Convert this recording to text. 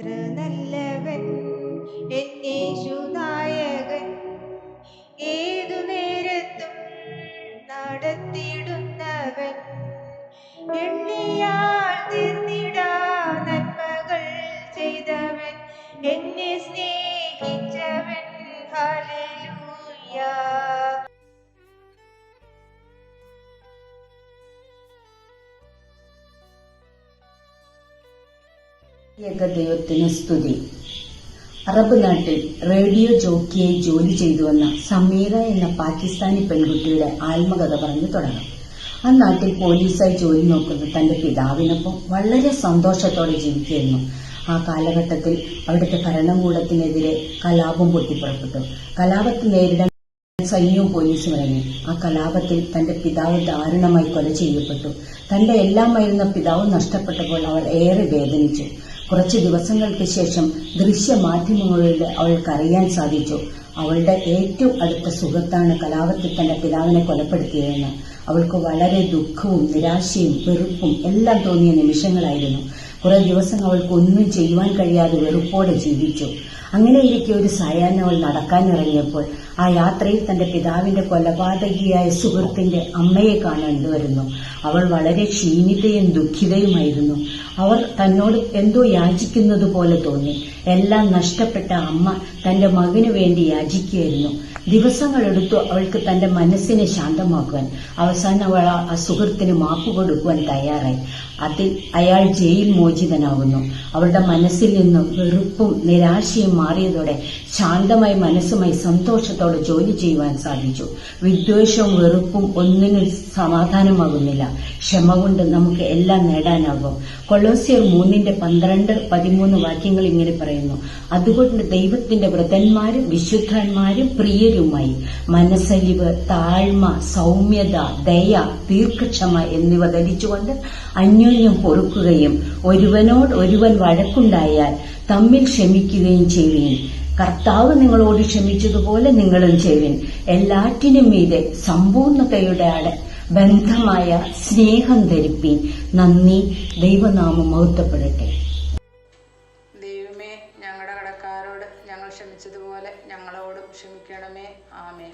എത്ര നല്ലവൻ എന്നേശുനായകൻ ഏതു നേരത്തും നടത്തിയിടുന്നവൻ. എണ്ണിയാൽ തീർന്നിടാ നന്മകൾ ചെയ്തവൻ. എന്നെ സ്നേഹിച്ചവൻ. ഹലേ ഏക ദൈവത്തിന് സ്തുതി. അറബ് നാട്ടിൽ റേഡിയോ ജോക്കിയായി ജോലി ചെയ്തു വന്ന സമീറ എന്ന പാകിസ്ഥാനി പെൺകുട്ടിയുടെ ആത്മകഥ പറഞ്ഞു തുടങ്ങും. ആ നാട്ടിൽ പോലീസായി ജോലി നോക്കുന്ന തന്റെ പിതാവിനൊപ്പം വളരെ സന്തോഷത്തോടെ ജീവിക്കുകയായിരുന്നു. ആ കാലഘട്ടത്തിൽ അവിടുത്തെ ഭരണകൂടത്തിനെതിരെ കലാപം പൊട്ടിപ്പുറപ്പെട്ടു. കലാപത്തിൽ നേരിടാൻ സൈന്യവും പോലീസും ഇറങ്ങി. ആ കലാപത്തിൽ തന്റെ പിതാവ് ദാരുണമായി കൊല ചെയ്യപ്പെട്ടു. തന്റെ എല്ലാമായിരുന്ന പിതാവ് നഷ്ടപ്പെട്ടപ്പോൾ അവൾ ഏറെ വേദനിച്ചു. കുറച്ച് ദിവസങ്ങൾക്ക് ശേഷം ദൃശ്യമാധ്യമങ്ങളിലൂടെ അവൾക്കറിയാൻ സാധിച്ചു. അവളുടെ ഏറ്റവും അടുത്ത സുഹൃത്താണ് കലാപത്തിൽ തന്റെ പിതാവിനെ കൊലപ്പെടുത്തിയതെന്ന്. അവൾക്ക് വളരെ ദുഃഖവും നിരാശയും വെറുപ്പും എല്ലാം തോന്നിയ നിമിഷങ്ങളായിരുന്നു. കുറെ ദിവസം അവൾക്ക് ഒന്നും ചെയ്യുവാൻ കഴിയാതെ വെറുപ്പോടെ ജീവിച്ചു. അങ്ങനെ ഇരിക്കെ ഒരു സായാഹ്നം അവൾ നടക്കാനിറങ്ങിയപ്പോൾ ആ യാത്രയിൽ തന്റെ പിതാവിന്റെ കൊലപാതകിയായ സുഹൃത്തിന്റെ അമ്മയെ കാണേണ്ടി വരുന്നു അവൾ വളരെ ക്ഷീണിതയും ദുഃഖിതയുമായിരുന്നു. അവർ തന്നോട് എന്തോ യാചിക്കുന്നത് പോലെ തോന്നി. എല്ലാം നഷ്ടപ്പെട്ട അമ്മ തന്റെ മകനു വേണ്ടി യാചിക്കുകയായിരുന്നു. ദിവസങ്ങളെടുത്തു അവൾക്ക് തന്റെ മനസ്സിനെ ശാന്തമാക്കുവാൻ. അവസാനം അവൾ ആ- സുഹൃത്തിന് മാപ്പ് കൊടുക്കുവാൻ തയ്യാറായി. അതിൽ അയാൾ ജയിൽ മോചിതനാകുന്നു അവളുടെ മനസ്സിൽ നിന്നും വെറുപ്പും നിരാശയും മാറിയതോടെ ശാന്തമായി മനസ്സുമായി സന്തോഷത്തോടെ ജോലി ചെയ്യുവാൻ സാധിച്ചു. വിദ്വേഷവും വെറുപ്പും ഒന്നിനും സമാധാനമാകുന്നില്ല. ക്ഷമ കൊണ്ട് നമുക്ക് എല്ലാം നേടാനാകും. കൊളോസിയർ മൂന്നിന്റെ പന്ത്രണ്ട് പതിമൂന്ന് വാക്യങ്ങൾ ഇങ്ങനെ പറയുന്നു. അതുകൊണ്ട് ദൈവത്തിന്റെ വ്രതന്മാരും വിശുദ്ധന്മാരും പ്രിയരുമായി മനസ്സലിവ് താഴ്മ സൗമ്യത ദയ ദീർഘക്ഷമ എന്നിവ ധരിച്ചുകൊണ്ട് അന്യോന്യം പൊറുക്കുകയും ഒരുവനോട് ഒരുവൻ വഴക്കുണ്ടായാൽ തമ്മിൽ ക്ഷമിക്കുകയും ചെയ്യുകയും കർത്താവ് നിങ്ങളോട് ക്ഷമിച്ചതുപോലെ നിങ്ങളും ചെയ്യുവിൻ. എല്ലാറ്റിനും മീതെ സമ്പൂർണതയുടെ ബന്ധമായ സ്നേഹം ധരിപ്പീൻ. നന്ദി. ദൈവനാമം മഹത്വപ്പെടട്ടെ. ദൈവമേ ഞങ്ങളുടെ കടക്കാരോട് ഞങ്ങൾ ക്ഷമിച്ചതുപോലെ ഞങ്ങളോടും ക്ഷമിക്കണമേ. ആമേ